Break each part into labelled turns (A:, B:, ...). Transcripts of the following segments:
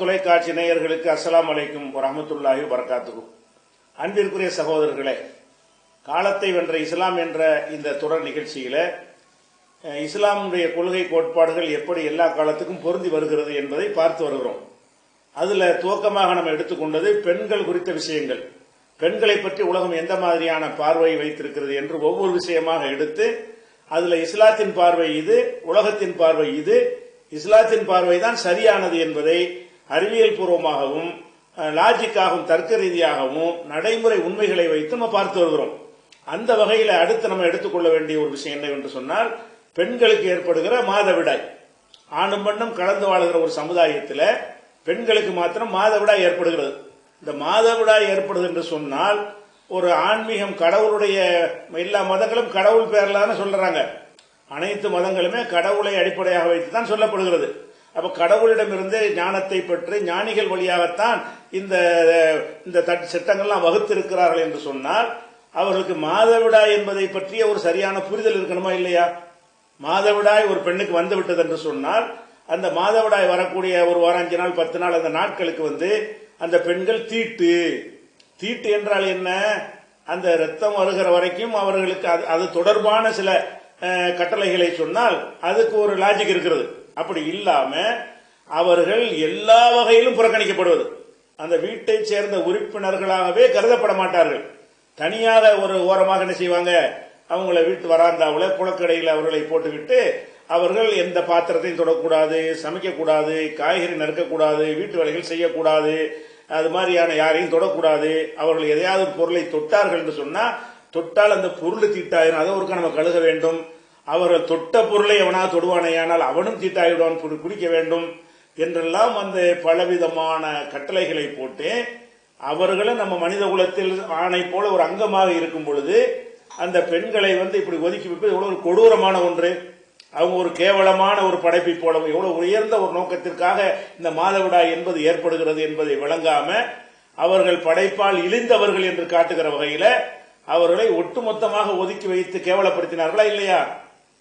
A: தொலைக்காட்சி நேயர்களுக்கு அஸ்லாம் அலைக்கும் வரஹமத்துல்லாஹி வரகாத்துகு அன்பிற்குரிய சகோதரர்களே காலத்தை வென்ற இஸ்லாம் என்ற இந்த தொடர் நிகழ்ச்சியில இஸ்லாமுடைய கொள்கை கோட்பாடுகள் எப்படி எல்லா காலத்துக்கும் பொருந்தி வருகிறது என்பதை பார்த்து வருகிறோம். அதுல துவக்கமாக நம்ம எடுத்துக்கொண்டது பெண்கள் குறித்த விஷயங்கள். பெண்களை பற்றி உலகம் எந்த மாதிரியான பார்வையை வைத்திருக்கிறது என்று ஒவ்வொரு விஷயமாக எடுத்து அதுல இஸ்லாத்தின் பார்வை இது உலகத்தின் பார்வை இது. இஸ்லாத்தின் பார்வை தான் சரியானது என்பதை அறிவியல் பூர்வமாகவும் லாஜிக்காகவும் தர்க்க ரீதியாகவும் நடைமுறை உண்மைகளை வைத்து நம்ம பார்த்து வருகிறோம். அந்த வகையில் அடுத்து நம்ம எடுத்துக்கொள்ள வேண்டிய ஒரு விஷயம் என்னவென்று சொன்னால் பெண்களுக்கு ஏற்படுகிற மாதவிடாய் ஆணும் பெண்ணும் கலந்து வாழுகிற ஒரு சமுதாயத்தில் பெண்களுக்கு மாத்திரம் மாதவிடாய் ஏற்படுகிறது. இந்த மாதவிடாய் ஏற்படுது என்று சொன்னால் ஒரு ஆன்மீகம் கடவுளுடைய எல்லா மதங்களும் கடவுள் பேர்ல தானே சொல்றாங்க. அனைத்து மதங்களுமே கடவுளை அடிப்படையாக வைத்து தான் சொல்லப்படுகிறது. அப்ப கடவுளிடமிருந்து ஞானத்தை பெற்று ஞானிகள் வழியாகத்தான் இந்த இந்த தட்- சட்டங்கள்லாம் வகுத்திருக்கிறார்கள் என்று சொன்னால் அவர்களுக்கு மாதவிடாய் என்பதை பற்றிய ஒரு சரியான புரிதல் இருக்கணுமா இல்லையா? மாதவிடாய் ஒரு பெண்ணுக்கு வந்து விட்டது என்று சொன்னால் அந்த மாதவிடாய் வரக்கூடிய ஒரு வாரம் அஞ்சு நாள் பத்து நாள் அந்த நாட்களுக்கு வந்து அந்த பெண்கள் தீட்டு. தீட்டு என்றால் என்ன? அந்த ரத்தம் வருகிற வரைக்கும் அவர்களுக்கு அது அது தொடர்பான சில கட்டளைகளை சொன்னால் அதுக்கு ஒரு லாஜிக் இருக்கிறது. அப்படி இல்லாம அவர்கள் எல்லா வகையிலும் புறக்கணிக்கப்படுவது. அந்த வீட்டை சேர்ந்த உறுப்பினர்களாகவே கருதப்பட மாட்டார்கள். தனியாக ஒரு ஓரமாக என்ன செய்வாங்க? அவங்கள வீட்டு வராந்தாவில் குளக்கடையில் அவர்களை போட்டுவிட்டு அவர்கள் எந்த பாத்திரத்தையும் தொடக்கூடாது சமைக்கக்கூடாது காய்கறி நறுக்கக்கூடாது வீட்டு வேலைகள் செய்யக்கூடாது அது மாதிரியான யாரையும் தொடக்கூடாது. அவர்கள் எதையாவது ஒரு பொருளை தொட்டார்கள் என்று சொன்னால் தொட்டால் அந்த பொருள் தீட்டாயிரும். அதை ஒருக்க நம்ம கழுக வேண்டும். அவர்கள் தொட்ட பொருளை எவனாவது தொடுவானேயானால் அவனும் தீட்டாயிடுவான் குடி- குடிக்க வேண்டும் என்றெல்லாம் அந்த பலவிதமான கட்டளைகளை போட்டு அவர்களும் நம்ம மனித குலத்தில் ஆணை போல ஒரு அங்கமாக இருக்கும் பொழுது அந்த பெண்களை வந்து இப்படி ஒதுக்கி வைப்பது எவ்வளவு ஒரு கொடூரமான ஒன்று. அவங்க ஒரு கேவலமான ஒரு படைப்பை போலவும் எவ்வளவு உயர்ந்த ஒரு நோக்கத்திற்காக இந்த மாதவிடாய் என்பது ஏற்படுகிறது என்பதை விளங்காம அவர்கள் படைப்பால் இழிந்தவர்கள் என்று காட்டுகிற வகையில அவர்களை ஒட்டுமொத்தமாக ஒதுக்கி வைத்து கேவலப்படுத்தினார்களா இல்லையா?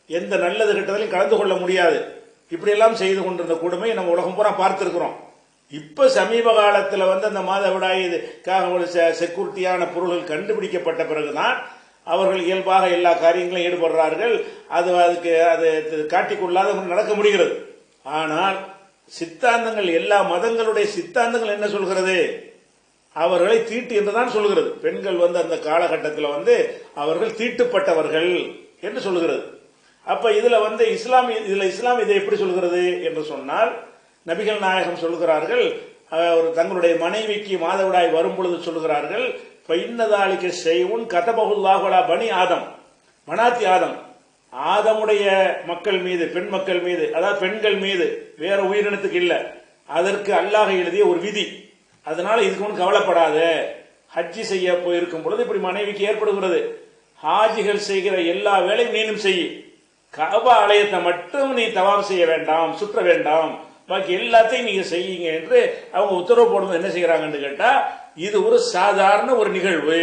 A: எந்த நல்லது கெட்டதிலையும் கலந்து கொள்ள முடியாது. இப்படியெல்லாம் செய்து கொண்டிருந்த கொடுமை நம்ம உலகம் பூரா பார்த்துருக்கிறோம். இப்ப சமீப காலத்தில் வந்து அந்த மாதவிடாய் இதுக்காக ஒரு செ- செக்யூரிட்டியான பொருள்கள் கண்டுபிடிக்கப்பட்ட பிறகுதான் அவர்கள் இயல்பாக எல்லா காரியங்களும் ஈடுபடுறார்கள். அது அதுக்கு அது காட்டிக்கொள்ளாத நடக்க முடிகிறது. ஆனால் சித்தாந்தங்கள் எல்லா மதங்களுடைய சித்தாந்தங்கள் என்ன சொல்கிறது? அவர்களை தீட்டு என்றுதான் சொல்கிறது. பெண்கள் வந்து அந்த காலகட்டத்தில் வந்து அவர்கள் தீட்டுப்பட்டவர்கள் என்று சொல்கிறது. அப்ப இதுல வந்து இஸ்லாம் இதுல இஸ்லாம் இதை எப்படி சொல்கிறது என்று சொன்னால் நபிகள் நாயகம் சொல்கிறார்கள் ஒரு தங்களுடைய மனைவிக்கு மாதவிடாய் வரும் பொழுது சொல்கிறார்கள் இன்னதாளிக்க செய்வுன் கதபகுல்லாஹுலா பனி ஆதம். மனாத்தி ஆதம். ஆதமுடைய மக்கள் மீது பெண் மக்கள் மீது அதாவது பெண்கள் மீது வேற உயிரினத்துக்கு இல்லை. அதற்கு அல்லாஹ் எழுதிய ஒரு விதி. அதனால இதுக்கு ஒன்றும் கவலைப்படாத. ஹஜ்ஜி செய்ய போயிருக்கும் பொழுது இப்படி மனைவிக்கு ஏற்படுகிறது. ஹாஜிகள் செய்கிற எல்லா வேலையும் நீனும் செய். கபா ஆலயத்தை மட்டும் நீ தவாப் செய்ய வேண்டாம் சுற்ற வேண்டாம். பாக்கி எல்லாத்தையும் நீங்க செய்யுங்க என்று அவங்க உத்தரவு போடும்போது என்ன செய்யறாங்கன்னு கேட்டா இது ஒரு சாதாரண ஒரு நிகழ்வு.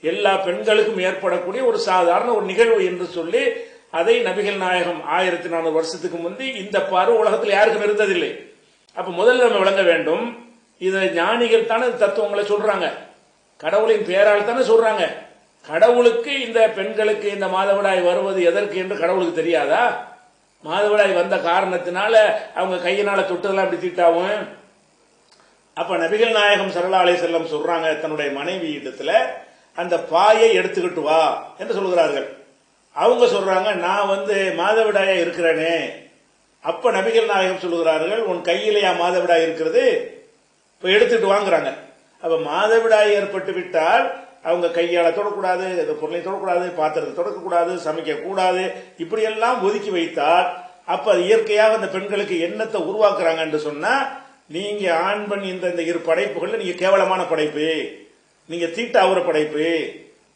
A: எல்லா பெண்களுக்கும் ஏற்படக்கூடிய ஒரு சாதாரண ஒரு நிகழ்வு என்று சொல்லி அதை நபிகள் நாயகம் ஆயிரத்தி நானூறு வருஷத்துக்கு முந்தி இந்த பார்வை உலகத்தில் யாருக்கும் இருந்ததில்லை. அப்ப முதல்ல நம்ம விளங்க வேண்டும் இதை ஞானிகள் தானே தத்துவங்களை சொல்றாங்க. கடவுளின் பேரால் தானே சொல்றாங்க. கடவுளுக்கு இந்த பெண்களுக்கு இந்த மாதவிடாய் வருவது எதற்கு என்று கடவுளுக்கு தெரியாதா? மாதவிடாய் வந்த காரணத்தினால அவங்க கையினால தொட்டதெல்லாம் இப்படி தீட்டாவும்? அப்ப நபிகள் நாயகம் சல்லா அலை செல்லம் சொல்றாங்க தன்னுடைய மனைவி இடத்துல அந்த பாயை எடுத்துக்கிட்டு வா என்று சொல்கிறார்கள். அவங்க சொல்றாங்க நான் வந்து மாதவிடாயா இருக்கிறேனே. அப்ப நபிகள் நாயகம் சொல்லுகிறார்கள் உன் கையிலேயா மாதவிடாய் இருக்கிறது? இப்ப எடுத்துட்டு வாங்குறாங்க. அப்ப மாதவிடாய் ஏற்பட்டு விட்டால் அவங்க கையால் தொடக்கூடாது இந்த பொருளை தொடக்கூடாது பாத்திரத்தை தொடக்கக்கூடாது சமைக்கக்கூடாது இப்படியெல்லாம் ஒதுக்கி வைத்தால் அப்போ அது இயற்கையாக அந்த பெண்களுக்கு எண்ணத்தை உருவாக்குறாங்க என்று நீங்கள் நீங்க ஆண் பெண் இந்த இந்த இரு படைப்புகளில் நீங்கள் கேவலமான படைப்பு நீங்கள் தீட்டாவுற படைப்பு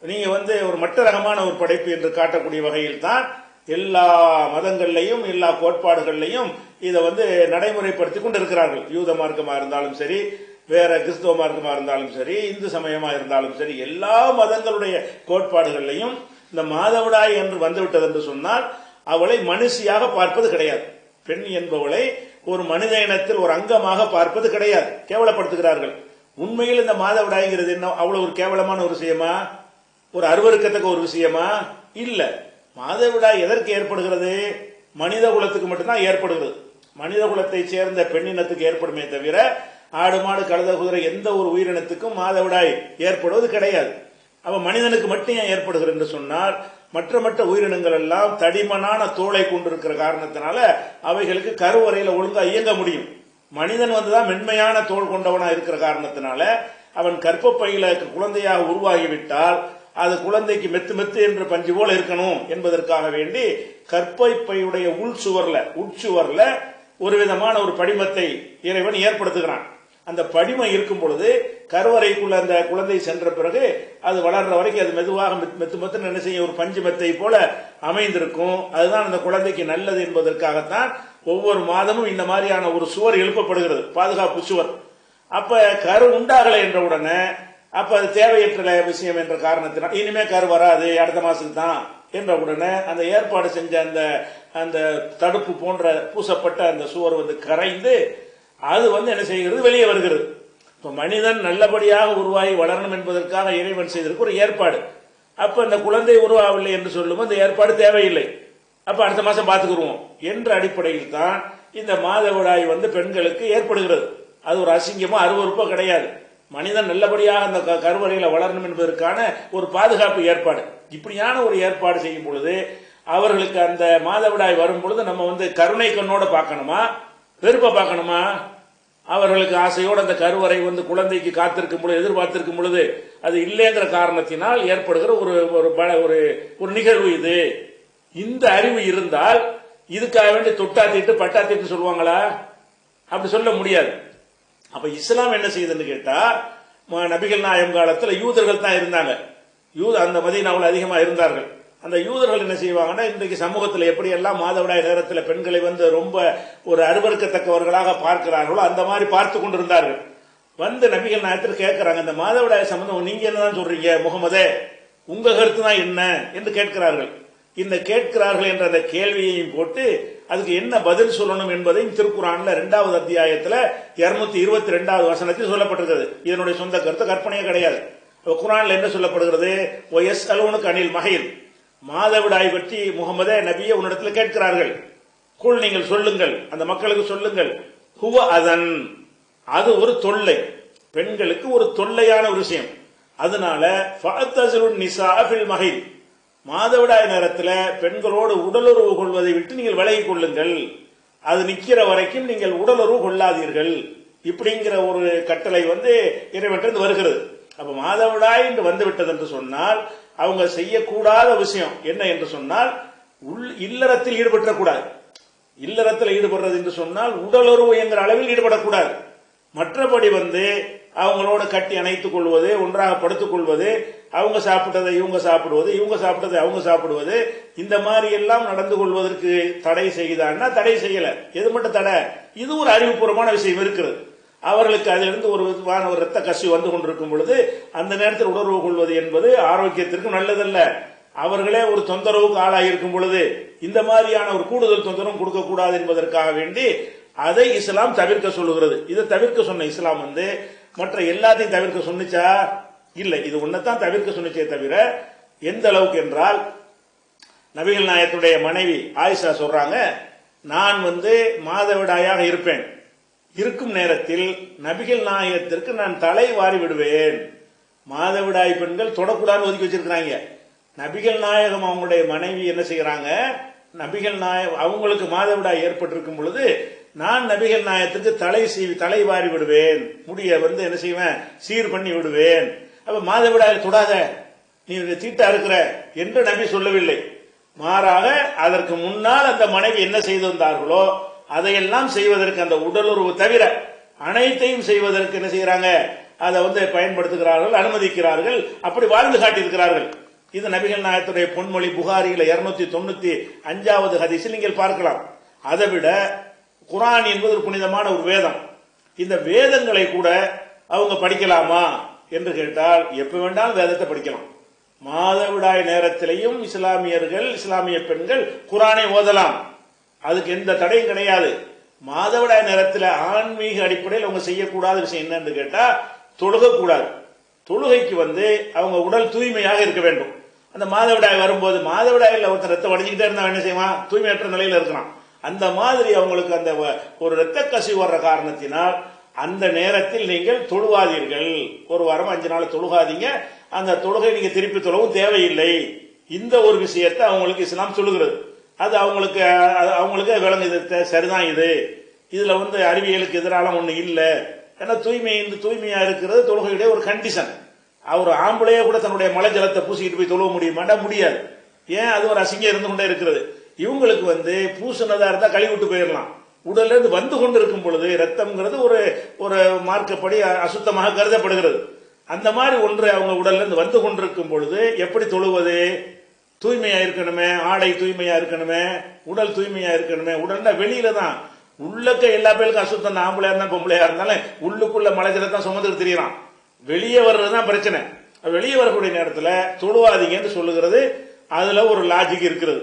A: நீங்கள் வந்து ஒரு மட்ட ரகமான ஒரு படைப்பு என்று காட்டக்கூடிய வகையில் தான் எல்லா மதங்கள்லையும் எல்லா கோட்பாடுகள்லையும் இதை வந்து நடைமுறைப்படுத்தி கொண்டு இருக்கிறார்கள் யூத மார்க்கமாக இருந்தாலும் சரி வேற கிறிஸ்தவ மார்க்கமா இருந்தாலும் சரி இந்து சமயமா இருந்தாலும் சரி எல்லா மதங்களுடைய கோட்பாடுகள்லையும் இந்த மாதவிடாய் என்று வந்துவிட்டது என்று சொன்னால் அவளை மனுஷியாக பார்ப்பது கிடையாது. பெண் என்பவளை ஒரு மனித இனத்தில் ஒரு அங்கமாக பார்ப்பது கிடையாது. கேவலப்படுத்துகிறார்கள். உண்மையில் இந்த மாதவிடாய்ங்கிறது என்ன? அவ்வளவு ஒரு கேவலமான ஒரு விஷயமா? ஒரு அருவருக்கத்தக்க ஒரு விஷயமா? இல்ல. மாதவிடாய் எதற்கு ஏற்படுகிறது? மனித குலத்துக்கு மட்டும்தான் ஏற்படுகிறது. மனித குலத்தை சேர்ந்த பெண்ணினத்துக்கு ஏற்படுமே தவிர ஆடு மாடு கழுத குதிரை எந்த ஒரு உயிரினத்துக்கும் மாதவிடாய் ஏற்படுவது கிடையாது. அவன் மனிதனுக்கு மட்டும் ஏன் ஏற்படுகிறது என்று சொன்னால் மற்ற மற்ற உயிரினங்கள் எல்லாம் தடிமனான தோலை கொண்டிருக்கிற காரணத்தினால அவைகளுக்கு கருவறையில ஒழுங்கா இயங்க முடியும். மனிதன் வந்துதான் மென்மையான தோல் கொண்டவனா இருக்கிற காரணத்தினால அவன் கற்பப்பையில குழந்தையாக உருவாகிவிட்டால் அது குழந்தைக்கு மெத்து மெத்து என்று பஞ்சு போல இருக்கணும் என்பதற்காக வேண்டி கற்பை பையுடைய உள் சுவர்ல உட்சுவர்ல ஒரு விதமான ஒரு படிமத்தை இறைவன் ஏற்படுத்துகிறான். அந்த படிமை இருக்கும் பொழுது கருவறைக்குள்ள அந்த குழந்தை சென்ற பிறகு அது வளர்ற வரைக்கும் அது மெதுவாக மெத்து மெத்து மெத்துன்னு என்ன செய்யும்? ஒரு பஞ்சு மெத்தை போல அமைந்திருக்கும். அதுதான் அந்த குழந்தைக்கு நல்லது என்பதற்காகத்தான் ஒவ்வொரு மாதமும் இந்த மாதிரியான ஒரு சுவர் எழுப்பப்படுகிறது. பாதுகாப்பு சுவர். அப்ப கரு உண்டாகலை என்ற உடனே அப்ப அது தேவையற்ற விஷயம் என்ற காரணத்தினால் இனிமே கரு வராது அடுத்த மாசத்துக்கு தான் என்ற உடனே அந்த ஏற்பாடு செஞ்ச அந்த அந்த தடுப்பு போன்ற பூசப்பட்ட அந்த சுவர் வந்து கரைந்து அது வந்து என்ன செய்கிறது? வெளியே வருகிறது. இப்போ மனிதன் நல்லபடியாக உருவாகி வளரணும் என்பதற்காக இறைவன் செய்திருக்கு ஒரு ஏற்பாடு. அப்போ இந்த குழந்தை உருவாகவில்லை என்று சொல்லும் அந்த ஏற்பாடு தேவையில்லை. அப்போ அடுத்த மாதம் பார்த்துக்குருவோம். என்ற அடிப்படையில் தான் இந்த மாதவிடாய் வந்து பெண்களுக்கு ஏற்படுகிறது. அது ஒரு அசிங்கமோ அருவறுப்போ கிடையாது. மனிதன் நல்லபடியாக அந்த க- வளரணும் என்பதற்கான ஒரு பாதுகாப்பு ஏற்பாடு. இப்படியான ஒரு ஏற்பாடு செய்யும் பொழுது அவர்களுக்கு அந்த மாதவிடாய் வரும் பொழுது நம்ம வந்து கருணை கண்ணோட பார்க்கணுமா? வெறுப்பை பார்க்கணுமா? அவர்களுக்கு ஆசையோடு அந்த கருவறை வந்து குழந்தைக்கு காத்திருக்கும் பொழுது எதிர்பார்த்திருக்கும் பொழுது அது இல்லைங்கிற காரணத்தினால் ஏற்படுகிற ஒரு ஒரு ஒரு ஒரு நிகழ்வு இது. இந்த அறிவு இருந்தால் இதுக்காக வேண்டி தொட்டாத்திட்டு பட்டாத்திட்டு சொல்லுவாங்களா? அப்படி சொல்ல முடியாது. அப்ப இஸ்லாம் என்ன செய்யுதுன்னு கேட்டா நபிகள் நாயம் காலத்தில் யூதர்கள் தான் இருந்தாங்க. யூத அந்த மதீனாவில் அதிகமாக இருந்தார்கள். அந்த யூதர்கள் என்ன செய்வாங்கன்னா இன்றைக்கு சமூகத்தில் எப்படி எல்லாம் மாதவிடாய் நேரத்தில் பெண்களை வந்து ரொம்ப ஒரு அருவருக்கத்தக்கவர்களாக பார்க்கிறார்களோ அந்த மாதிரி பார்த்து கொண்டிருந்தார்கள். வந்து நபிகள் நாயத்தில் கேட்கிறாங்க இந்த மாதவிடாய் சம்பந்தம் நீங்க என்னதான் சொல்றீங்க? முகமதே உங்க கருத்து தான் என்ன? என்று கேட்கிறார்கள். இந்த கேட்கிறார்கள் என்ற அந்த கேள்வியையும் போட்டு அதுக்கு என்ன பதில் சொல்லணும் என்பதையும் திருக்குறான்ல இரண்டாவது அத்தியாயத்துல இருநூத்தி இருபத்தி ரெண்டாவது வசனத்தில் சொல்லப்பட்டிருக்கிறது. இதனுடைய சொந்த கருத்து கற்பனையே கிடையாது. குரான்ல என்ன சொல்லப்படுகிறது? ஒயஸ் அலுவனுக்கு அணில் மகையில். மாதவிடாய் பற்றி முகமதே நபியே உன்னிடத்தில் கேட்கிறார்கள். குள் நீங்கள் சொல்லுங்கள். அந்த மக்களுக்கு சொல்லுங்கள். ஹுவ அதன். அது ஒரு தொல்லை. பெண்களுக்கு ஒரு தொல்லையான ஒரு விஷயம். அதனால ஃபஅத்தஸிலுன் நிஸா மாதவிடாய் நேரத்தில் பெண்களோடு உடலுறவு கொள்வதை விட்டு நீங்கள் விலகிக் கொள்ளுங்கள். அது நிற்கிற வரைக்கும் நீங்கள் உடலுறவு கொள்ளாதீர்கள். இப்படிங்கிற ஒரு கட்டளை வந்து இறைவற்றிருந்து வருகிறது. அப்ப மாதவிடாய் என்று வந்துவிட்டது என்று சொன்னால் அவங்க செய்யக்கூடாத விஷயம் என்ன என்று சொன்னால் உள் இல்லறத்தில் ஈடுபட்டக்கூடாது இல்லறத்தில் ஈடுபடுறது என்று சொன்னால் உடலுறவு என்கிற அளவில் ஈடுபடக்கூடாது. மற்றபடி வந்து அவங்களோட கட்டி அணைத்துக் கொள்வது ஒன்றாக படுத்துக் கொள்வது அவங்க சாப்பிட்டதை இவங்க சாப்பிடுவது இவங்க சாப்பிட்டதை அவங்க சாப்பிடுவது இந்த மாதிரி எல்லாம் நடந்து கொள்வதற்கு தடை செய்தான்னா தடை செய்யல. எது மட்டும் தடை? இது ஒரு அறிவுபூர்வமான விஷயம் இருக்கிறது. அவர்களுக்கு அதிலிருந்து ஒரு விதமான ஒரு ரத்த கசி வந்து கொண்டிருக்கும் பொழுது அந்த நேரத்தில் உணர்வு கொள்வது என்பது ஆரோக்கியத்திற்கு நல்லதல்ல. அவர்களே ஒரு தொந்தரவுக்கு ஆளாகியிருக்கும் பொழுது இந்த மாதிரியான ஒரு கூடுதல் தொந்தரவும் கொடுக்கக்கூடாது என்பதற்காக வேண்டி அதை இஸ்லாம் தவிர்க்க சொல்லுகிறது. இதை தவிர்க்க சொன்ன இஸ்லாம் வந்து மற்ற எல்லாத்தையும் தவிர்க்க சொன்னிச்சா? இல்லை. இது ஒன்னதான் தவிர்க்க சொன்னிச்சே தவிர எந்த அளவுக்கு என்றால் நபிகள் நாயத்துடைய மனைவி ஆயிஷா சொல்றாங்க நான் வந்து மாதவிடாயாக இருப்பேன். இருக்கும் நேரத்தில் நபிகள் நாயகத்திற்கு நான் தலை வாரி விடுவேன். மாதவிடாய் பெண்கள் தொடக்கூடாதுன்னு ஒதுக்கி வச்சிருக்கிறாங்க. நபிகள் நாயகம் அவங்களுடைய மனைவி என்ன செய்கிறாங்க நபிகள் நாயகம் அவங்களுக்கு மாதவிடாய் ஏற்பட்டிருக்கும் பொழுது நான் நபிகள் நாயகத்துக்கு தலை சீவி தலை வாரி விடுவேன். முடிய வந்து என்ன செய்வேன்? சீர் பண்ணி விடுவேன். அப்ப மாதவிடாய் தொடாத. நீ தீட்டா இருக்கிற என்று நபி சொல்லவில்லை. மாறாக அதற்கு முன்னால் அந்த மனைவி என்ன செய்து வந்தார்களோ அதையெல்லாம் செய்வதற்கு அந்த உடலுறவு தவிர அனைத்தையும் செய்வதற்கு என்ன செய்யறாங்க அதை வந்து பயன்படுத்துகிறார்கள் அனுமதிக்கிறார்கள் அப்படி வாழ்ந்து காட்டியிருக்கிறார்கள். இது நபிகள் நாயத்துடைய பொன்மொழி புகாரியில இருநூத்தி தொண்ணூத்தி அஞ்சாவது ஹதிசில் நீங்கள் பார்க்கலாம். அதை விட குரான் என்பது ஒரு புனிதமான ஒரு வேதம். இந்த வேதங்களை கூட அவங்க படிக்கலாமா என்று கேட்டால் எப்ப வேண்டாலும் வேதத்தை படிக்கலாம். மாதவிடாய் நேரத்திலையும் இஸ்லாமியர்கள் இஸ்லாமிய பெண்கள் குரானை ஓதலாம். அதுக்கு எந்த தடையும் கிடையாது. மாதவிடாய் நேரத்தில் ஆன்மீக அடிப்படையில் அவங்க செய்யக்கூடாத விஷயம் என்னன்னு கேட்டால் தொழுகக்கூடாது. தொழுகைக்கு வந்து அவங்க உடல் தூய்மையாக இருக்க வேண்டும். அந்த மாதவிடாய் வரும்போது மாதவிடாயில் ஒருத்தர் ரத்தம் வடிஞ்சுக்கிட்டே இருந்தால் என்ன செய்வான்? தூய்மையற்ற நிலையில் இருக்கிறான் அந்த மாதிரி அவங்களுக்கு அந்த வ- ஒரு இரத்த கசிவு வர்ற காரணத்தினால் அந்த நேரத்தில் நீங்கள் தொழுவாதீர்கள். ஒரு வாரம் அஞ்சு நாள் தொழுகாதீங்க. அந்த தொழுகை நீங்கள் திருப்பி தொழவும் தேவையில்லை. இந்த ஒரு விஷயத்தை அவங்களுக்கு இஸ்லாம் சொல்லுகிறது. அது அவங்களுக்கு அது அவங்களுக்கு விளங்குது சரிதான் இது. இதில் வந்து அறிவியலுக்கு எதிரான ஒன்று இல்லை. ஏன்னா தூய்மை இந்த தூய்மையாக இருக்கிறது தொழுகையுடைய ஒரு கண்டிஷன் அவர் ஆம்பளையே கூட தன்னுடைய மலை ஜலத்தை பூசிக்கிட்டு போய் தொழுவ முடியுமாண்டா? முடியாது. ஏன்? அது ஒரு அசிங்கம் இருந்து கொண்டே இருக்கிறது. இவங்களுக்கு வந்து பூசினதாக இருந்தால் கழுவி விட்டு போயிடலாம் உடல்லேருந்து வந்து கொண்டு இருக்கும் பொழுது ரத்தம்ங்கிறது ஒரு ஒரு மார்க்கப்படி அசுத்தமாக கருதப்படுகிறது. அந்த மாதிரி ஒன்று அவங்க உடல்லிருந்து வந்து கொண்டிருக்கும் பொழுது எப்படி தொழுவது? தூய்மையா இருக்கணுமே ஆடை தூய்மையா இருக்கணுமே உடல் தூய்மையா இருக்கணுமே உடல்னா வெளியில தான் உள்ளக்க எல்லா பேருக்கும் அசுத்தம் ஆம்பளையா இருந்தா பொம்பளையா இருந்தாலும் உள்ளுக்குள்ள மலைஜல தான் சுமந்துட்டு தெரியலாம் வெளியே வர்றதுதான் பிரச்சனை. வெளியே வரக்கூடிய நேரத்துல தொழுவாதீங்கன்னு சொல்லுகிறது. அதுல ஒரு லாஜிக் இருக்கிறது.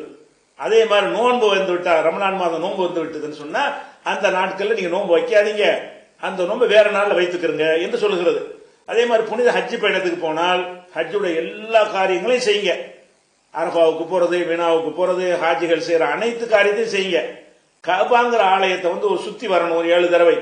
A: அதே மாதிரி நோன்பு வந்து விட்டா ரமணான் மாதம் நோன்பு வந்து விட்டதுன்னு சொன்னா அந்த நாட்கள்ல நீங்க நோன்பு வைக்காதீங்க. அந்த நோன்பு வேற நாள்ல வைத்துக்கிறங்க என்று சொல்லுகிறது. அதே மாதிரி புனித ஹஜ்ஜி பயணத்துக்கு போனால் ஹஜ்ஜுடைய எல்லா காரியங்களையும் செய்யுங்க. அரபாவுக்கு போறது வினாவுக்கு போறது ஹாஜிகள் செய்யற அனைத்து காரியத்தையும் செய்யுங்க. கபாங்கிற ஆலயத்தை வந்து ஒரு சுத்தி வரணும் ஒரு ஏழு தடவை.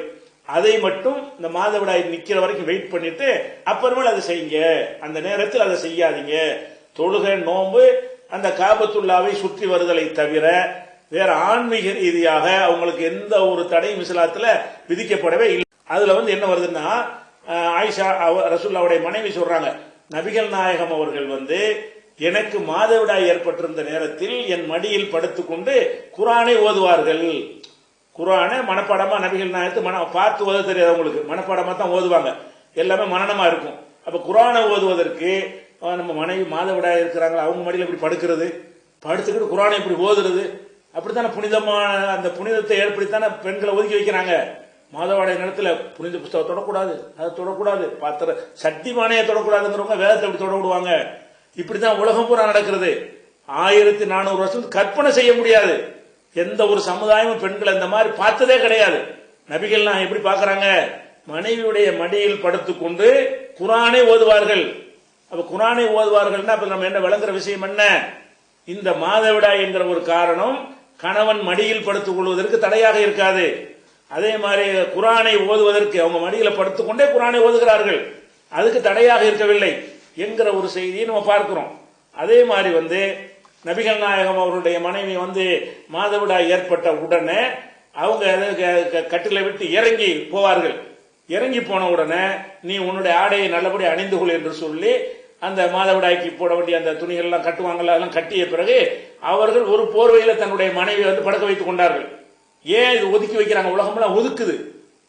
A: அதை மட்டும் இந்த மாதவிடாய் நிக்கிற வரைக்கும் வெயிட் பண்ணிட்டு அப்புறமேல் அதை செய்யுங்க. அந்த நேரத்தில் அதை செய்யாதீங்க. தொழுகை நோம்பு அந்த காபத்துல்லாவை சுற்றி வருதலை தவிர வேற ஆன்மீக ரீதியாக அவங்களுக்கு எந்த ஒரு தடையும் இஸ்லாத்துல விதிக்கப்படவே இல்லை. அதுல வந்து என்ன வருதுன்னா ஆயிஷா அவ- மனைவி சொல்றாங்க நபிகள் நாயகம் அவர்கள் வந்து எனக்கு மாதவிடாய் ஏற்பட்டிருந்த நேரத்தில் என் மடியில் படுத்துக்கொண்டு குரானை ஓதுவார்கள். குரானை மனப்பாடமா நபிகள் நாயத்து மன பார்த்து ஓத தெரியாது அவங்களுக்கு. மனப்பாடமா தான் ஓதுவாங்க. எல்லாமே மனநமா இருக்கும். அப்ப குரானை ஓதுவதற்கு நம்ம மனைவி மாதவிடாய் இருக்கிறாங்களா? அவங்க மடியில் இப்படி படுக்கிறது? படுத்துக்கிட்டு குரானை இப்படி ஓதுறது? அப்படித்தானே புனிதமான அந்த புனிதத்தை ஏற்படுத்தானே பெண்களை ஒதுக்கி வைக்கிறாங்க. மாதவிடாய் நேரத்தில் புனித புஸ்தகம் தொடக்கூடாது. அதை தொடக்கூடாது. பாத்திர சட்டி மானையை தொடக்கூடாதுங்கிறவங்க வேதத்தை எப்படி தொட விடுவாங்க இப்படிதான் உலகம் பூரா நடக்கிறது. ஆயிரத்தி நானூறு வருஷம் கற்பனை செய்ய முடியாது. எந்த ஒரு சமுதாயமும் பெண்களை அந்த மாதிரி பார்த்ததே கிடையாது. நபிகள்லாம் எப்படி பார்க்கறாங்க? மனைவியுடைய மடியில் படுத்துக்கொண்டு குரானை ஓதுவார்கள். அப்ப குரானை ஓதுவார்கள்னா அப்ப நம்ம என்ன விளங்குற விஷயம் என்ன? இந்த மாதவிடாய் என்கிற ஒரு காரணம் கணவன் மடியில் படுத்துக் கொள்வதற்கு தடையாக இருக்காது. அதே மாதிரி குரானை ஓதுவதற்கு அவங்க மடியில படுத்துக்கொண்டே குரானை ஓதுகிறார்கள். அதுக்கு தடையாக இருக்கவில்லை. என்கிற ஒரு செய்தியை நம்ம பார்க்கிறோம். அதே மாதிரி வந்து நபிகள் நாயகம் அவருடைய மனைவி வந்து மாதவிடாய் ஏற்பட்ட உடனே அவங்க க- க- கட்டில விட்டு இறங்கி போவார்கள். இறங்கி போன உடனே நீ உன்னுடைய ஆடையை நல்லபடி அணிந்து கொள் என்று சொல்லி அந்த மாதவிடாய்க்கு போட வேண்டிய அந்த துணிகள் எல்லாம் கட்டுவாங்கல்ல அதெல்லாம் கட்டிய பிறகு அவர்கள் ஒரு போர்வையில் தன்னுடைய மனைவியை வந்து படுக்க வைத்துக் கொண்டார்கள். ஏன் இது ஒதுக்கி வைக்கிறாங்க? உலகம்லாம் ஒதுக்குது.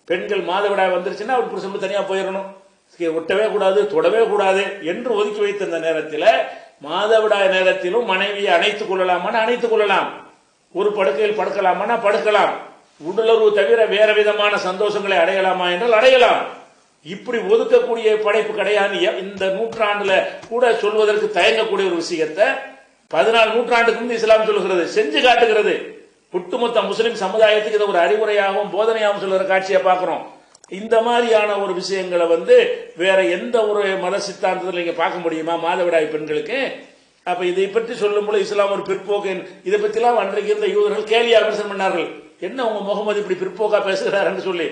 A: பெண்கள் மாதவிடாய் வந்துருச்சுன்னா அவர் புருஷன் தனியாக போயிடணும். ஒட்டவே கூடாது தொடவே கூடாது என்று ஒதுக்கி வைத்திருந்த நேரத்தில் மாதவிடாய் நேரத்திலும் மனைவியை அணைத்துக் கொள்ளலாமான்னு அணைத்துக் கொள்ளலாம். ஒரு படுக்கையில் படுக்கலாமான்னா படுக்கலாம். உடலுறவு தவிர வேற விதமான சந்தோஷங்களை அடையலாமா என்றால் அடையலாம். இப்படி ஒதுக்கக்கூடிய படைப்பு கிடையாது. இந்த நூற்றாண்டுல கூட சொல்வதற்கு தயங்கக்கூடிய ஒரு விஷயத்தை பதினாலு நூற்றாண்டுக்கு முந்தி இஸ்லாம் சொல்லுகிறது. செஞ்சு காட்டுகிறது. ஒட்டுமொத்த முஸ்லிம் சமுதாயத்துக்கு இதை ஒரு அறிவுரையாகவும் போதனையாகவும் சொல்கிற காட்சியை பார்க்கிறோம். இந்த மாதிரியான ஒரு விஷயங்களை வந்து வேற எந்த ஒரு மத சித்தாந்தத்தில் நீங்க பார்க்க முடியுமா? மாதவிடாய் பெண்களுக்கு? அப்ப இதை பற்றி சொல்லும் பொழுது இஸ்லாம் ஒரு பிற்போக்கு இதை பற்றிலாம் அன்றைக்கு இருந்த யூதர்கள் கேலியா விமர்சனம் பண்ணார்கள். என்ன உங்க முகமது இப்படி பிற்போக்கா பேசுகிறாருன்னு சொல்லி.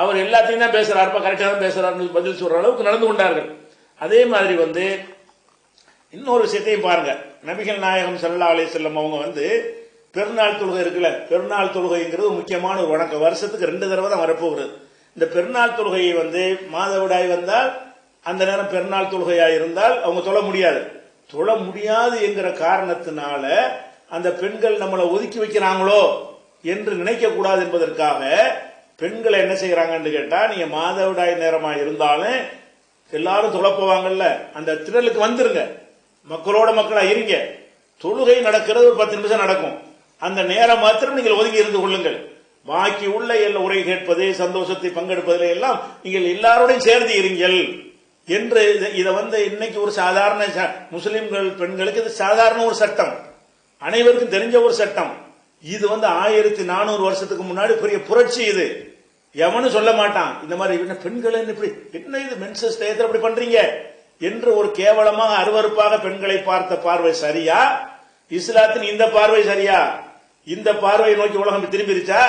A: அவர் எல்லாத்தையும் தான் பேசுறாருப்பா கரெக்டாக தான் பேசுறாருன்னு பதில் சொல்ற அளவுக்கு நடந்து கொண்டார்கள். அதே மாதிரி வந்து இன்னொரு விஷயத்தையும் பாருங்க. நபிகள் நாயகம் சல்லா அலி செல்லம் அவங்க வந்து பெருநாள் தொழுகை இருக்குல்ல. பெருநாள் தொழுகைங்கிறது முக்கியமான ஒரு வணக்கம். வருஷத்துக்கு ரெண்டு தடவை தான் வரப்போகிறது இந்த பெருநாள் தொழுகையை வந்து மாதவிடாய் வந்தால் அந்த நேரம் பெருநாள் தொழுகையா இருந்தால் அவங்க தொழ முடியாது. தொழ முடியாது என்கிற காரணத்தினால அந்த பெண்கள் நம்மளை ஒதுக்கி வைக்கிறாங்களோ என்று நினைக்க கூடாது என்பதற்காக பெண்களை என்ன செய்யறாங்கன்னு கேட்டா நீங்க மாதவிடாய் நேரமா இருந்தாலும் எல்லாரும் தொழ அந்த திடலுக்கு வந்துருங்க. மக்களோட மக்களா இருங்க. தொழுகை நடக்கிறது ஒரு பத்து நிமிஷம் நடக்கும். அந்த நேரம் மாத்திரம் நீங்கள் ஒதுங்கி இருந்து கொள்ளுங்கள். பாக்கி உள்ள எல்லாம் உரை கேட்பது சந்தோஷத்தை பங்கெடுப்பதில் எல்லாம் நீங்கள் எல்லாரோடையும் சேர்ந்து இருங்கள். என்று இதை வந்து இன்னைக்கு ஒரு சாதாரண ச- முஸ்லிம்கள் பெண்களுக்கு இது சாதாரண ஒரு சட்டம். அனைவருக்கும் தெரிஞ்ச ஒரு சட்டம். இது வந்து ஆயிரத்தி நானூறு வருஷத்துக்கு முன்னாடி பெரிய புரட்சி இது. எவனும் சொல்ல மாட்டான் இந்த மாதிரி என்ன பெண்கள் இப்படி என்ன இது மென்சஸ் டயத்தில் இப்படி பண்றீங்க? என்று ஒரு கேவலமாக அருவருப்பாக பெண்களை பார்த்த பார்வை சரியா? இஸ்லாத்தின் இந்த பார்வை சரியா? இந்த பார்வையை நோக்கி உலகம் திரும்பிருச்சா?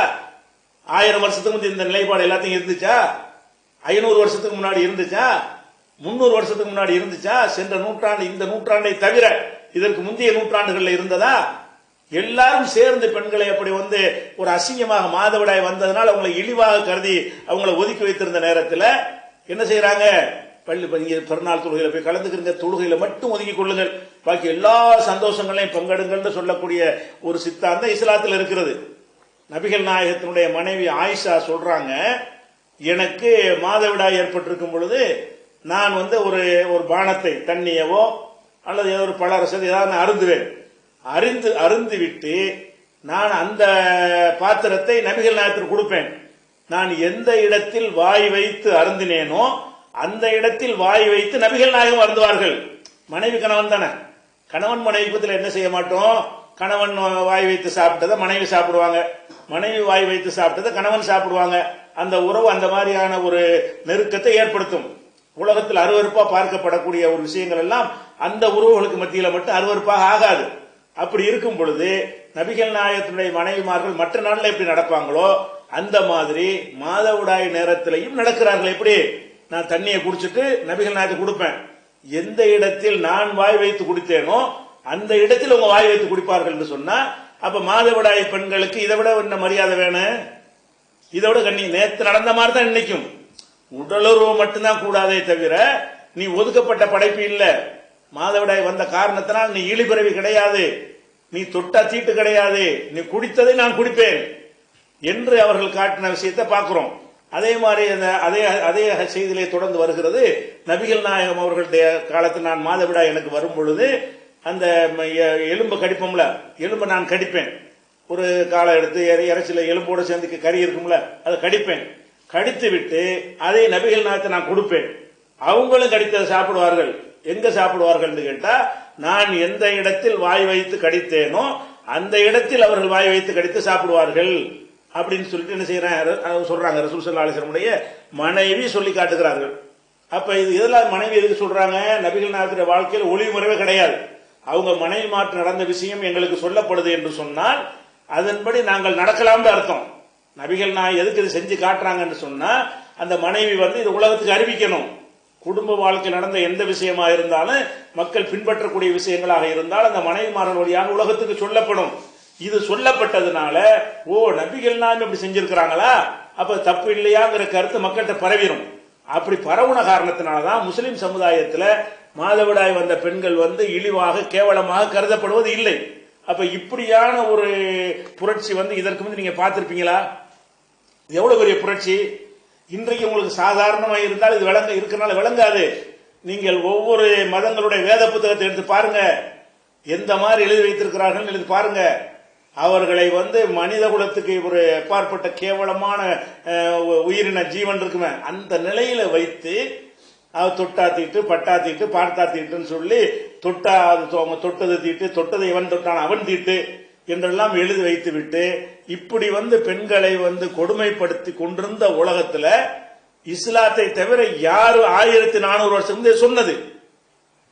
A: ஆயிரம் வருஷத்துக்கு முந்தைய இந்த நிலைப்பாடு எல்லாத்தையும் இருந்துச்சா? ஐநூறு வருஷத்துக்கு முன்னாடி இருந்துச்சா? முன்னூறு வருஷத்துக்கு முன்னாடி இருந்துச்சா? சென்ற நூற்றாண்டு இந்த நூற்றாண்டை தவிர இதற்கு முந்தைய நூற்றாண்டுகள்ல இருந்ததா? எல்லாரும் சேர்ந்து பெண்களை அப்படி வந்து ஒரு அசிங்கமாக மாதவிடாய் வந்ததுனால அவங்களை இழிவாக கருதி அவங்களை ஒதுக்கி வைத்திருந்த நேரத்தில் என்ன செய்யறாங்க பள்ளி நீங்க பிறநாள் தொழுகையில் போய் கலந்துக்கிறங்க தொழுகையில மட்டும் ஒதுக்கி கொள்ளுங்கள். பாக்கி எல்லா சந்தோஷங்களையும் பங்கெடுங்கள்னு சொல்லக்கூடிய ஒரு சித்தாந்தம் இஸ்லாத்தில் இருக்கிறது. நபிகள் நாயகத்தினுடைய மனைவி ஆயிஷா சொல்றாங்க எனக்கு மாதவிடாய் ஏற்பட்டிருக்கும் பொழுது நான் வந்து ஒரு ஒரு பானத்தை தண்ணியவோ அல்லது ஏதோ ஒரு பழரசது ஏதாவது நான் அருந்துவேன். அறிந்து அருந்து விட்டு நான் அந்த பாத்திரத்தை நபிகள் நாயகத்திற்கு கொடுப்பேன். நான் எந்த இடத்தில் வாய் வைத்து அருந்தினேனோ அந்த இடத்தில் வாய் வைத்து நபிகள் நாயகம் வருந்துவார்கள். மனைவி கணவன் தானே. கணவன் மனைவி பத்தில் என்ன செய்ய மாட்டோம்? கணவன் வாய் வைத்து சாப்பிட்டதை மனைவி சாப்பிடுவாங்க. மனைவி வாய் வைத்து சாப்பிட்டதை கணவன் சாப்பிடுவாங்க. அந்த உறவு அந்த மாதிரியான ஒரு நெருக்கத்தை ஏற்படுத்தும். உலகத்தில் அருவருப்பா பார்க்கப்படக்கூடிய ஒரு விஷயங்கள் எல்லாம் அந்த உறவுகளுக்கு மத்தியில் மட்டும் அருவருப்பாக ஆகாது. அப்படி இருக்கும் பொழுது நபிகள் நாயகத்தினுடைய மனைவிமார்கள் மற்ற நாளில் எப்படி நடப்பாங்களோ அந்த மாதிரி மாதவிடாய் நேரத்திலையும் நடக்கிறார்கள். எப்படி? நான் தண்ணியை குடிச்சிட்டு நபிகள் நாயத்தை கொடுப்பேன். எந்த இடத்தில் நான் வாய் வைத்து குடித்தேனோ அந்த இடத்தில் உங்க வாய் வைத்து குடிப்பார்கள் என்று சொன்னா அப்ப மாதவிடாய் பெண்களுக்கு இதை விட என்ன மரியாதை வேணும்? இதை விட கண்ணி நேற்று நடந்த மாதிரி தான் இன்னைக்கும். உடலுறவு மட்டும்தான் கூடாதே தவிர நீ ஒதுக்கப்பட்ட படைப்பு இல்ல. மாதவிடாய் வந்த காரணத்தினால் நீ இழிபிறவி கிடையாது. நீ தொட்டா தீட்டு கிடையாது. நீ குடித்ததை நான் குடிப்பேன். என்று அவர்கள் காட்டின விஷயத்தை பார்க்கிறோம். அதே மாதிரி அந்த அதே அதே செய்தியிலே தொடர்ந்து வருகிறது. நபிகள் நாயகம் அவர்களுடைய காலத்தில் நான் மாதவிடா எனக்கு வரும் பொழுது அந்த எலும்பு கடிப்போம்ல எலும்பை நான் கடிப்பேன். ஒரு காலை எடுத்து இறைச்சில எலும்போடு சேர்ந்து கறி இருக்கும்ல அதை கடிப்பேன். கடித்து விட்டு அதை நபிகள் நாயத்தை நான் கொடுப்பேன். அவங்களும் கடித்ததை சாப்பிடுவார்கள். எங்க சாப்பிடுவார்கள்னு கேட்டா நான் எந்த இடத்தில் வாய் வைத்து கடித்தேனோ அந்த இடத்தில் அவர்கள் வாய் வைத்து கடித்து சாப்பிடுவார்கள். அப்படின்னு சொல்லிட்டு என்ன செய்யறாங்க? சொல்றாங்க ரசூல் சல்லா அலிஸ்லமுடைய மனைவி சொல்லி காட்டுகிறார்கள். அப்ப இது இதெல்லாம் மனைவி எதுக்கு சொல்றாங்க? நபிகள் நாயகத்துடைய வாழ்க்கையில் ஒளிமுறைவே கிடையாது. அவங்க மனைவி மாற்று நடந்த விஷயம் எங்களுக்கு சொல்லப்படுது என்று சொன்னால் அதன்படி நாங்கள் நடக்கலாம்னு அர்த்தம். நபிகள் நான் எதுக்கு இது செஞ்சு காட்டுறாங்கன்னு சொன்னா அந்த மனைவி வந்து இது உலகத்துக்கு அறிவிக்கணும். குடும்ப வாழ்க்கை நடந்த எந்த விஷயமா இருந்தாலும் மக்கள் பின்பற்றக்கூடிய விஷயங்களாக இருந்தால் அந்த மனைவிமார்கள் வழியாக உலகத்துக்கு சொல்லப்படும். இது சொல்லப்பட்டதுனால ஓ நபிகள் நாயம் இப்படி செஞ்சிருக்கிறாங்களா? அப்ப தப்பு இல்லையாங்கிற கருத்து மக்கள்கிட்ட பரவிடும் அப்படி பரவுன காரணத்தினாலதான் முஸ்லிம் சமுதாயத்துல மாதவிடாய் வந்த பெண்கள் வந்து இழிவாக கேவலமாக கருதப்படுவது இல்லை. அப்ப இப்படியான ஒரு புரட்சி வந்து இதற்கு வந்து நீங்க பார்த்திருப்பீங்களா? எவ்வளவு பெரிய புரட்சி? இன்றைக்கு உங்களுக்கு சாதாரணமாக இருந்தால் இது விளங்க இருக்கிறனால விளங்காது. நீங்கள் ஒவ்வொரு மதங்களுடைய வேத புத்தகத்தை எடுத்து பாருங்க. எந்த மாதிரி எழுதி வைத்திருக்கிறார்கள் எழுதி பாருங்க. அவர்களை வந்து மனித குலத்துக்கு ஒரு எப்பாற்பட்ட கேவலமான உயிரின ஜீவன் இருக்குமே அந்த நிலையில வைத்து அவர் தொட்டா தீட்டு பட்டா தீட்டு பார்த்தா தீட்டுன்னு சொல்லி தொட்டா அவங்க தொட்டது தீட்டு தொட்டதை இவன் தொட்டான் அவன் தீட்டு என்றெல்லாம் எழுதி வைத்து விட்டு இப்படி வந்து பெண்களை வந்து கொடுமைப்படுத்தி கொண்டிருந்த உலகத்துல இஸ்லாத்தை தவிர யாரு ஆயிரத்தி நானூறு வருஷம் சொன்னது?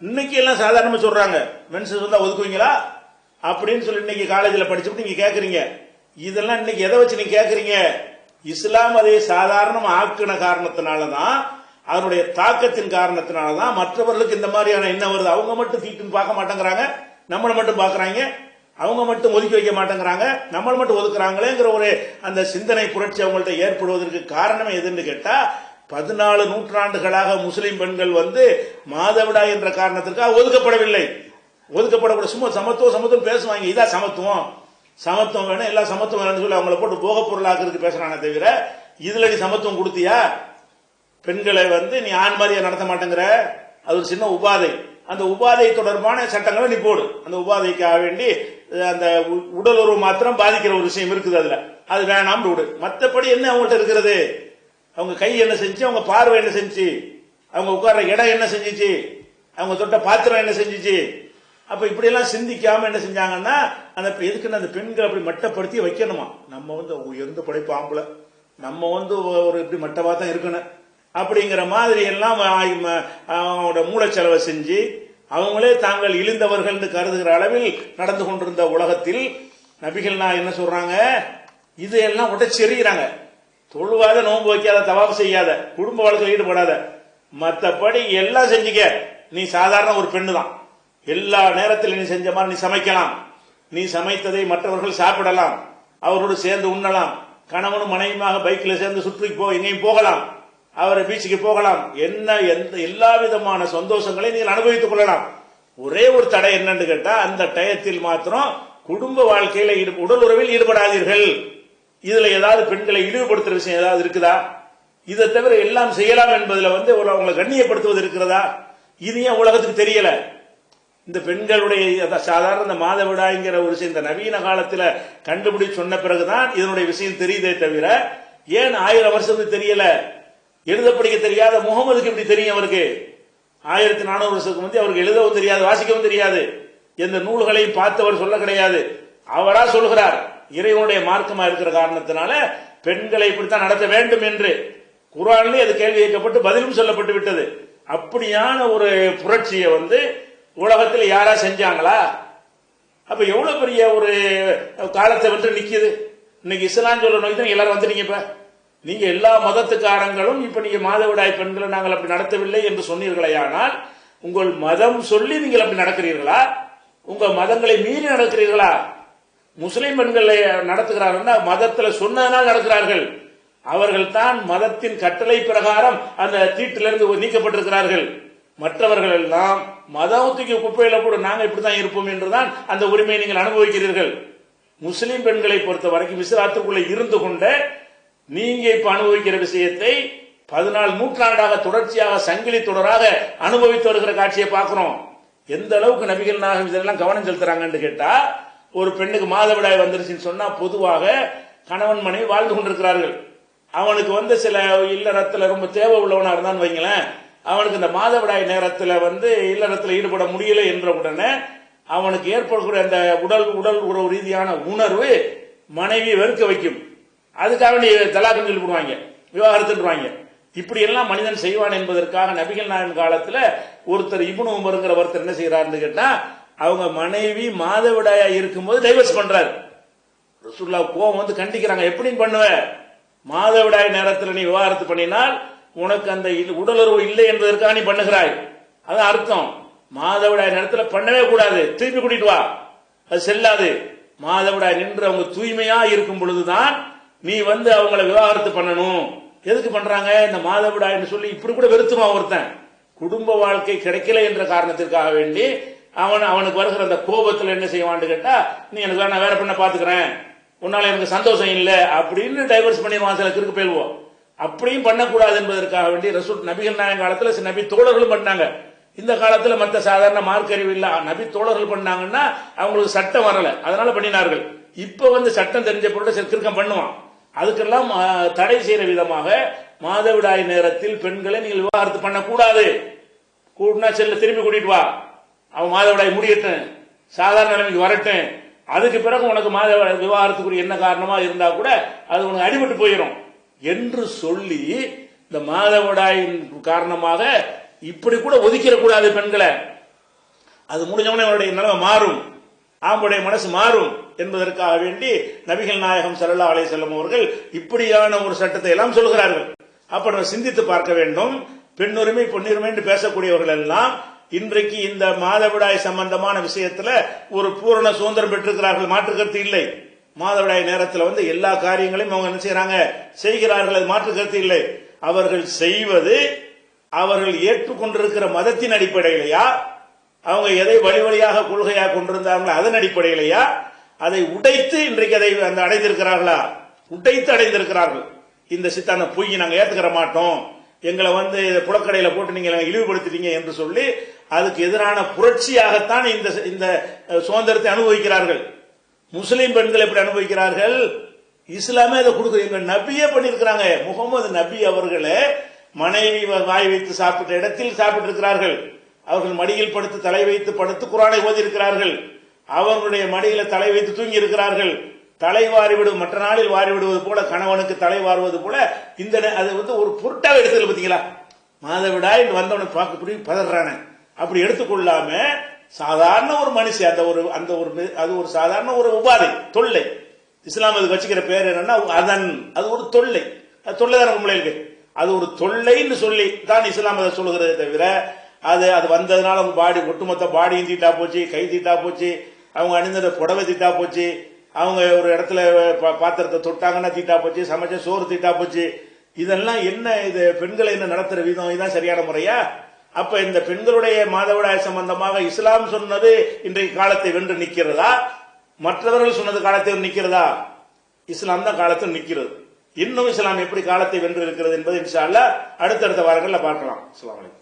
A: இன்னைக்கு எல்லாம் சாதாரணமா சொல்றாங்க. மென்சஸ் வந்தா ஒதுக்குவீங்களா? அப்படின்னு சொல்லி இன்னைக்கு காலேஜில் படிச்சுட்டு நீங்க கேட்குறீங்க இதெல்லாம் இன்னைக்கு எதை வச்சு நீங்க கேட்குறீங்க இஸ்லாம் அதை சாதாரணம் ஆக்கின காரணத்தினால தான் அதனுடைய தாக்கத்தின் காரணத்தினால தான் மற்றவர்களுக்கு இந்த மாதிரியான என்ன வருது. அவங்க மட்டும் தீட்டுன்னு பார்க்க மாட்டேங்கிறாங்க. நம்மளை மட்டும் பார்க்குறாங்க. அவங்க மட்டும் ஒதுக்கி வைக்க மாட்டேங்கிறாங்க. நம்மளை மட்டும் ஒதுக்குறாங்களேங்கிற ஒரு அந்த சிந்தனை புரட்சி அவங்கள்ட்ட ஏற்படுவதற்கு காரணம் எதுன்னு கேட்டால் பதினாலு நூற்றாண்டுகளாக முஸ்லிம் பெண்கள் வந்து மாதவிடாய் என்ற காரணத்திற்காக ஒதுக்கப்படவில்லை. ஒதுக்கப்படக்கூட சும்மா சமத்துவம் சமத்துவம் பேசுவாங்க. இதான் சமத்துவம். சமத்துவம் வேணும் எல்லா சமத்துவம் வேணும்னு சொல்லி அவங்கள போட்டு போக பொருளாக்குறதுக்கு பேசுறானே தவிர இதுல நீ சமத்துவம் கொடுத்தியா? பெண்களை வந்து நீ ஆண் மாதிரியை நடத்த மாட்டேங்கிற. அது ஒரு சின்ன உபாதை. அந்த உபாதை தொடர்பான சட்டங்களை நீ போடு. அந்த உபாதைக்காக வேண்டி அந்த உடல் உறவு மாத்திரம் பாதிக்கிற ஒரு விஷயம் இருக்குது அதுல. அது வேணாம் விடு. மற்றபடி என்ன அவங்கள்ட்ட இருக்கிறது? அவங்க கை என்ன செஞ்சு அவங்க பார்வை என்ன செஞ்சு? அவங்க உட்கார்ற இடம் என்ன செஞ்சிச்சு? அவங்க தொட்ட பாத்திரம் என்ன செஞ்சிச்சு? அப்ப இப்படி எல்லாம் சிந்திக்காம என்ன செஞ்சாங்கன்னா அந்த எதுக்குன்னு அந்த பெண்கள் அப்படி மட்டப்படுத்தி வைக்கணுமா? நம்ம வந்து உயர்ந்த படைப்பு ஆம்பளை. நம்ம வந்து ஒரு இப்படி மட்டமாக தான் இருக்கணும். அப்படிங்கிற மாதிரி எல்லாம் அவங்களோட மூளைச்செலவை செஞ்சு அவங்களே தாங்கள் இழிந்தவர்கள் என்று கருதுகிற அளவில் நடந்து கொண்டிருந்த உலகத்தில் நபிகள் நான் என்ன சொல்றாங்க? இது எல்லாம் உடச்சி எறிகிறாங்க தொழுவாத நோன்பு வைக்காத தவாப்பு செய்யாத குடும்ப வாழ்க்கையில் ஈடுபடாத மற்றபடி எல்லாம் செஞ்சுக்க. நீ சாதாரண ஒரு பெண்ணு தான் எல்லா நேரத்தில் நீ செஞ்ச மாதிரி நீ சமைக்கலாம். நீ சமைத்ததை மற்றவர்கள் சாப்பிடலாம். அவரோடு சேர்ந்து உண்ணலாம். கணவனும் மனைவியுமாக பைக்கில் சேர்ந்து சுற்றி போ எங்கேயும் போகலாம். அவரை பீச்சுக்கு போகலாம். என்ன எந்த எல்லா விதமான சந்தோஷங்களையும் நீங்கள் அனுபவித்துக் கொள்ளலாம். ஒரே ஒரு தடை என்னன்னு கேட்டா அந்த டயத்தில் மாத்திரம் குடும்ப வாழ்க்கையில ஈடு- உடல் உறவில் ஈடுபடாதீர்கள். இதுல ஏதாவது பெண்களை இழிவுபடுத்துற விஷயம் ஏதாவது இருக்குதா? இதை தவிர எல்லாம் செய்யலாம் என்பதுல வந்து ஒரு அவங்களை கண்ணியப்படுத்துவது இருக்கிறதா? இது ஏன் உலகத்துக்கு தெரியல? இந்த பெண்களுடைய சாதாரண இந்த மாதவிடாய்ங்கிற ஒரு விஷயம் இந்த நவீன காலத்தில் கண்டுபிடிச்சு சொன்ன பிறகுதான் இதனுடைய விஷயம் தெரியுதே தவிர ஏன் ஆயிரம் வருஷத்துக்கு தெரியல? எழுத படிக்க தெரியாத முகமதுக்கு இப்படி தெரியும் அவருக்கு. ஆயிரத்தி நானூறு வருஷத்துக்கு முந்தைய அவருக்கு எழுதவும் தெரியாது வாசிக்கவும் தெரியாது. எந்த நூல்களையும் பார்த்தவர் சொல்ல கிடையாது. அவரா சொல்கிறார் இறைவனுடைய மார்க்கமா இருக்கிற காரணத்தினால பெண்களை இப்படித்தான் நடத்த வேண்டும் என்று. குரான்லயே அது கேள்வி கேட்கப்பட்டு பதிலும் சொல்லப்பட்டு விட்டது. அப்படியான ஒரு புரட்சியை வந்து உலகத்தில் யாரா செஞ்சாங்களா? அப்ப எவ்வளவு பெரிய ஒரு காலத்தை வந்து நிக்குது? இன்னைக்கு இஸ்லாம் சொல்ல நோக்கி தான் எல்லாரும் வந்துட்டீங்க இப்ப. நீங்க எல்லா மதத்துக்காரங்களும் இப்ப நீங்க மாதவிடாய் பெண்களை நாங்கள் அப்படி நடத்தவில்லை என்று சொன்னீர்களேயானால் உங்கள் மதம் சொல்லி நீங்கள் அப்படி நடக்கிறீர்களா? உங்க மதங்களை மீறி நடக்கிறீர்களா? முஸ்லிம் பெண்களை நடத்துகிறார்கள்னா மதத்தில் சொன்னதனால் நடக்கிறார்கள். அவர்கள் தான் மதத்தின் கட்டளை பிரகாரம் அந்த தீட்டிலிருந்து நீக்கப்பட்டிருக்கிறார்கள். மற்றவர்கள் எல்லாம் மதத்துக்கு குப்பையில கூட நாங்க இப்படிதான் இருப்போம் என்றுதான் அந்த உரிமையை நீங்கள் அனுபவிக்கிறீர்கள். முஸ்லிம் பெண்களை பொறுத்த வரைக்கும் இஸ்லாத்துக்குள்ள இருந்து கொண்ட நீங்க இப்ப அனுபவிக்கிற விஷயத்தை பதினாலு நூற்றாண்டாக தொடர்ச்சியாக சங்கிலி தொடராக அனுபவித்து வருகிற காட்சியை பார்க்கிறோம். எந்த அளவுக்கு நபிகள் நாயகம் இதெல்லாம் கவனம் செலுத்துறாங்கன்னு கேட்டா ஒரு பெண்ணுக்கு மாதவிடாய் வந்துருச்சுன்னு சொன்னா பொதுவாக கணவன் மனைவி வாழ்ந்து கொண்டிருக்கிறார்கள். அவனுக்கு வந்து சில இல்லறத்துல ரொம்ப தேவை உள்ளவனா இருந்தான்னு வைங்களேன். அவனுக்கு இந்த மாதவிடாய் நேரத்தில் வந்து இல்லறத்தில் ஈடுபட முடியல என்ற உடனே அவனுக்கு ஏற்படக்கூடிய அந்த உடல் உடல் உறவு ரீதியான உணர்வு மனைவி வெறுக்க வைக்கும். அதுக்காக நீ தலாக்குன்னு சொல்லி விடுவாங்க விவாகரத்துன்றாங்க இப்படி எல்லாம் மனிதன் செய்வான் என்பதற்காக நபிகள் நாயன் காலத்துல ஒருத்தர் இப்னு உமருங்கிற ஒருத்தர் என்ன செய்யறாருன்னு கேட்டா அவங்க மனைவி மாதவிடாயா இருக்கும்போது டைவர்ஸ் பண்றாரு. ரசூல்லா கோவம் வந்து கண்டிக்கிறாங்க எப்படின்னு பண்ணுவ? மாதவிடாய் நேரத்தில் நீ விவாகரத்து பண்ணினால் உனக்கு அந்த உடலுறவு இல்லை என்பதற்காக நீ பண்ணுகிறாய். அதான் அர்த்தம். மாதவிடாய் நேரத்தில் பண்ணவே கூடாது. திருப்பி கூட்டிட்டு வா. அது செல்லாது. மாதவிடாய் நின்று அவங்க தூய்மையா இருக்கும் பொழுதுதான் நீ வந்து அவங்கள விவாகரத்து பண்ணணும். எதுக்கு பண்றாங்க? இந்த மாதவிடாய்னு சொல்லி இப்படி கூட வெறுத்துமா ஒருத்தன். குடும்ப வாழ்க்கை கிடைக்கல என்ற காரணத்திற்காக வேண்டி அவன் அவனுக்கு வருகிற அந்த கோபத்துல என்ன செய்வான்னு கேட்டா நீ எனக்கு நான் வேற பண்ண பாத்துக்கிறேன் உன்னால எனக்கு சந்தோஷம் இல்லை. அப்படின்னு டைவர்ஸ் பண்ணிடுவான் சில கிருக்கு போயிடுவோம் அப்படியும் பண்ணக்கூடாது என்பதற்காக வேண்டி ரசூல் நபிகள் நாயக காலத்தில் சில நபி தோழர்களும் பண்ணாங்க. இந்த காலத்தில் மற்ற சாதாரண மார்க் அறிவு இல்ல. நபி தோழர்கள் பண்ணாங்கன்னா அவங்களுக்கு சட்டம் வரல. அதனால பண்ணினார்கள். இப்ப வந்து சட்டம் தெரிஞ்ச பொருள் சில பண்ணுவான். அதுக்கெல்லாம் தடை செய்யற விதமாக மாதவிடாய் நேரத்தில் பெண்களை நீங்கள் விவாகரத்து பண்ணக்கூடாது. கூட்டினா செல்ல திரும்பி கூட்டிட்டு வா. அவன் மாதவிடாய் முடியட்டும். சாதாரண நிலைமைக்கு வரட்டும். அதுக்கு பிறகு உனக்கு மாதவிடாய் விவாகரத்துக்குரிய என்ன காரணமா இருந்தா கூட அது உனக்கு அடிபட்டு போயிடும் என்று சொல்லி இந்த மாதவிடாயின் காரணமாக இப்படி கூட ஒதுக்கிடக்கூடாது பெண்களை. அது முடிஞ்சவனே அவருடைய நிலைமை மாறும். ஆம்புடைய மனசு மாறும் என்பதற்காக வேண்டி நபிகள் நாயகம் சல்லா அலைஹி செல்லம் அவர்கள் இப்படியான ஒரு சட்டத்தை எல்லாம் சொல்கிறார்கள். அப்ப நம்ம சிந்தித்து பார்க்க வேண்டும். பெண்ணுரிமை பொன்னுரிமை என்று பேசக்கூடியவர்கள் எல்லாம் இன்றைக்கு இந்த மாதவிடாய் சம்பந்தமான விஷயத்துல ஒரு பூரண சுதந்திரம் பெற்றிருக்கிறார்கள். மாற்று கருத்து இல்லை. மாதவிடாய் நேரத்தில் வந்து எல்லா காரியங்களையும் அவங்க என்ன செய்யறாங்க செய்கிறார்கள். அது மாற்று கருத்து இல்லை. அவர்கள் செய்வது அவர்கள் ஏற்றுக்கொண்டிருக்கிற மதத்தின் அடிப்படையிலையா? அவங்க எதை வழி வழியாக கொள்கையாக கொண்டிருந்தாங்களோ அதன் அடிப்படையிலையா? அதை உடைத்து இன்றைக்கு அதை அந்த அடைந்திருக்கிறார்களா? உடைத்து அடைந்திருக்கிறார்கள். இந்த சித்தாந்த பொய் நாங்க ஏத்துக்கிற மாட்டோம். எங்களை வந்து இதை புலக்கடையில போட்டு நீங்க இழிவுபடுத்திட்டீங்க என்று சொல்லி அதுக்கு எதிரான புரட்சியாகத்தான் இந்த இந்த சுதந்திரத்தை அனுபவிக்கிறார்கள். முஸ்லீம் பெண்கள் எப்படி அனுபவிக்கிறார்கள்? இஸ்லாமே அதை கொடுக்குது. எங்க நபியே பண்ணியிருக்கிறாங்க. முகமது நபி அவர்களே மனைவி வாய் வைத்து சாப்பிட்ட இடத்தில் சாப்பிட்டு இருக்கிறார்கள் அவர்கள் மடியில் படுத்து தலை வைத்து படுத்து குரானை ஓதி இருக்கிறார்கள் அவர்களுடைய மடியில தலை வைத்து தூங்கி இருக்கிறார்கள் தலை வாரிவிடும் மற்ற நாளில் வாரி விடுவது போல கணவனுக்கு தலை வாருவது போல இந்த அது வந்து ஒரு பொருட்டாக எடுத்துல பாத்தீங்களா? மாதவிடாய் வந்தவனை பார்க்க புரிய பதறானே. அப்படி எடுத்துக்கொள்ளாம சாதாரண ஒரு மனுஷன் அந்த ஒரு அந்த ஒரு அது ஒரு சாதாரண ஒரு உபாதை தொல்லை. இஸ்லாம் அது வச்சுக்கிற பேர் என்னன்னா அதன் அது ஒரு தொல்லை. அது தொல்லை தானே பொம்பளைகளுக்கு அது ஒரு தொல்லைன்னு சொல்லி தான் இஸ்லாம் அதை சொல்லுகிறதே தவிர அது அது வந்ததுனால அவங்க பாடி ஒட்டுமொத்த பாடியும் தீட்டா போச்சு கை தீட்டா போச்சு அவங்க அணிந்த புடவை தீட்டா போச்சு அவங்க ஒரு இடத்துல பாத்திரத்தை தொட்டாங்கன்னா தீட்டா போச்சு சமைச்ச சோறு தீட்டா போச்சு. இதெல்லாம் என்ன இது பெண்களை என்ன நடத்துற விதம் இதான் சரியான முறையா? அப்ப இந்த பெண்களுடைய மாதவிடாய் சம்பந்தமாக இஸ்லாம் சொன்னது இன்றைய காலத்தை வென்று நிற்கிறதா? மற்றவர்கள் சொன்னது காலத்தை நிற்கிறதா? இஸ்லாம் தான் காலத்தில் நிற்கிறது. இன்னும் இஸ்லாம் எப்படி காலத்தை வென்று இருக்கிறது என்பது இன்ஷா அடுத்தடுத்த வாரங்களில் பார்க்கலாம். அஸ்ஸலாமு